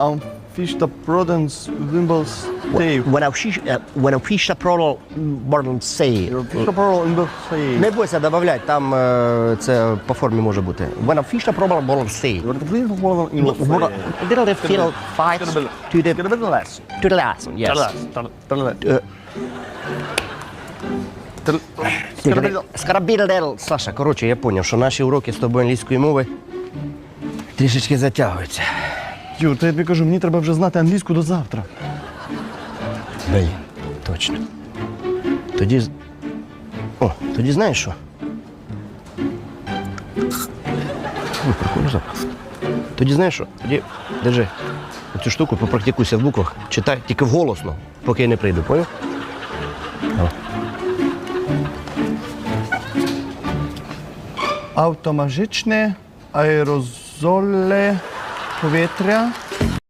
Amfista Prodens Wimbles Stave. When uh, when I fish the prolo model say. Amfista Prodens Wimbles Stave. Не бойся добавляй, там е, це по формі може бути. When I fish the prolo model say. Wordt het vliegen gewoon in de Little the field fights to the Get a bit of less. to the last one, yes. Е, Скарабідел, Саша, коротше, я зрозумів, що наші уроки з тобою англійської мови трішечки затягуються. Юр, то я тобі кажу, мені треба вже знати англійську до завтра. Блін, точно. Тоді. з- О, тоді знаєш що? Ой, прикольно запах. Тоді знаєш що? Тоді держи цю штуку, попрактикуйся в буквах, читай тільки вголосно, поки я не прийду, поняв? Автоматичне аерозоле powietrza.